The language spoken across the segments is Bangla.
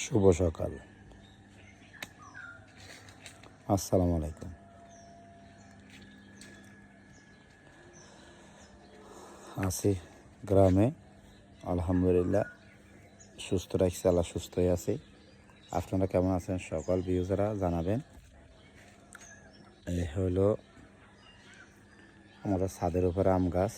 শুভ সকাল। আসসালামু আলাইকুম। আছি গ্রামে। আলহামদুলিল্লাহ, সুস্থ রাখছি, আল্লাহ সুস্থই আছি। আপনারা কেমন আছেন? সকল ভিউজারা জানাবেন। এই হলো আমাদের ছাদের উপরে আম গাছ।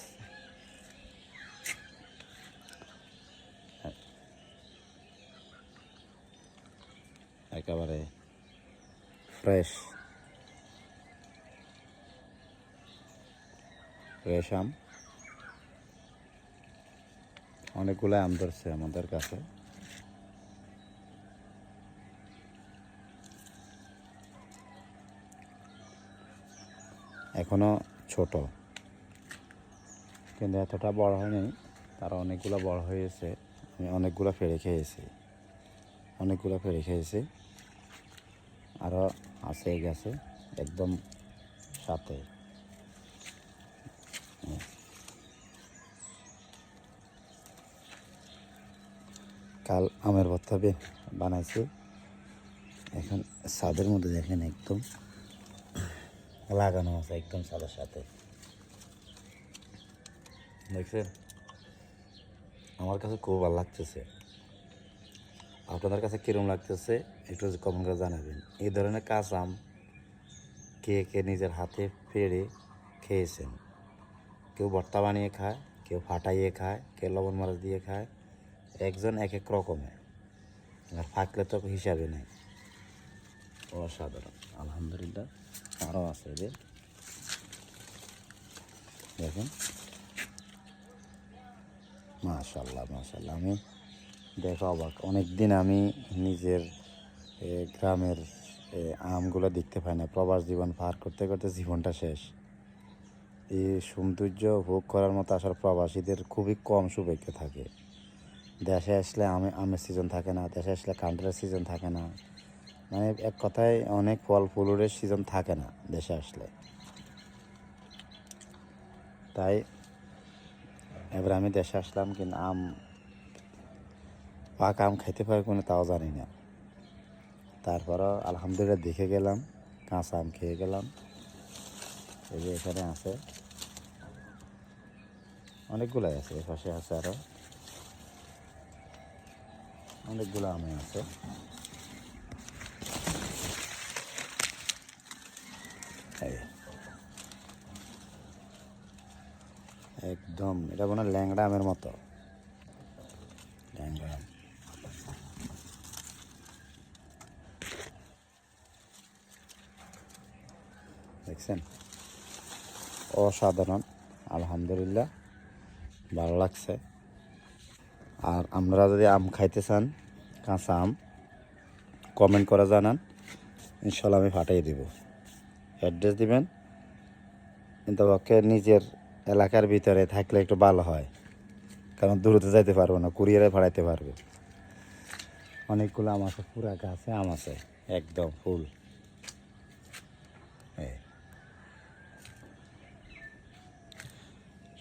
একেবারে ফ্রেশ ফ্রেশ আম। অনেকগুলো আম ধরছে আমাদের কাছে। এখনও ছোট। কিন্তু এতটা বড় হয়নি, তারা অনেকগুলো বড় হয়েছে আমি অনেকগুলো ফেরে খেয়েছি। অনেকগুলো ফেরে খেয়েছি। আরও আছে গেছে, একদম সাথে। কাল আমের ভর্তা বানাইছি। এখন ছাদের মধ্যে দেখেন একদম লাগানো আছে, একদম ছাদের সাথে। দেখছেন? আমার কাছে খুব ভালো লাগতেছে। আপনাদের কাছে কিরম লাগতেছে? একটু কমেন্ট করে জানাবেন। এই ধরনের কাঁচ আম কে কে নিজের হাতে পেড়ে খেয়েছেন? কেউ ভর্তা বানিয়ে খায়, কেউ ফাটাইয়ে খায়, কেউ লবণ মাছ দিয়ে খায়। একজন এক এক রকমের। আর ফাঁকলে তো হিসাবে নাই। অসাধারণ। আলহামদুলিল্লাহ আরও আছে যে দেখেন। মাশাল্লাহ মাশাল্লাহ আমি দেখো অবাক। অনেক দিন আমি নিজের গ্রামের আমগুলো দেখতে পাই না। প্রবাস জীবন পার করতে করতে জীবনটা শেষ। এই সৌন্দর্য ভোগ করার মতো আসলে প্রবাসীদের খুবই কম সৌভাগ্য থাকে। দেশে আসলে আমে, আমের সিজন থাকে না, দেশে আসলে কান্ডারের সিজন থাকে না। মানে এক কথায় অনেক ফল ফুলের সিজন থাকে না দেশে আসলে। তাই এবার আমি দেশে আসলাম, কিন্তু আম পাকা আম খাইতে পারি কোনো তাও জানি না। তারপরও আলহামদুলিল্লাহ দেখে গেলাম, কাঁচা আম খেয়ে গেলাম। এই যে এখানে আছে। অনেকগুলাই আছে এ পাশে আছে আরও অনেকগুলো আমে আছে। একদম, এটা মনে হয় ল্যাংড়া আমের মতো ল্যাংড়া আম। দেখছেন? অসাধারণ। আলহামদুলিল্লাহ, ভালো লাগছে। আর আপনারা যদি আম খাইতে চান, কাঁচা আম কমেন্ট করে জানান। ইনশাল্লাহ আমি ফাটিয়ে দিব। অ্যাড্রেস দিবেন। ওকে নিজের এলাকার ভিতরে থাকলে একটু ভালো হয়। কারণ দূরতে যাইতে পারব না, কুরিয়ারে ভাড়াইতে পারবে। অনেকগুলো আম আছে পুরা গাছে আম আছে, একদম ফুল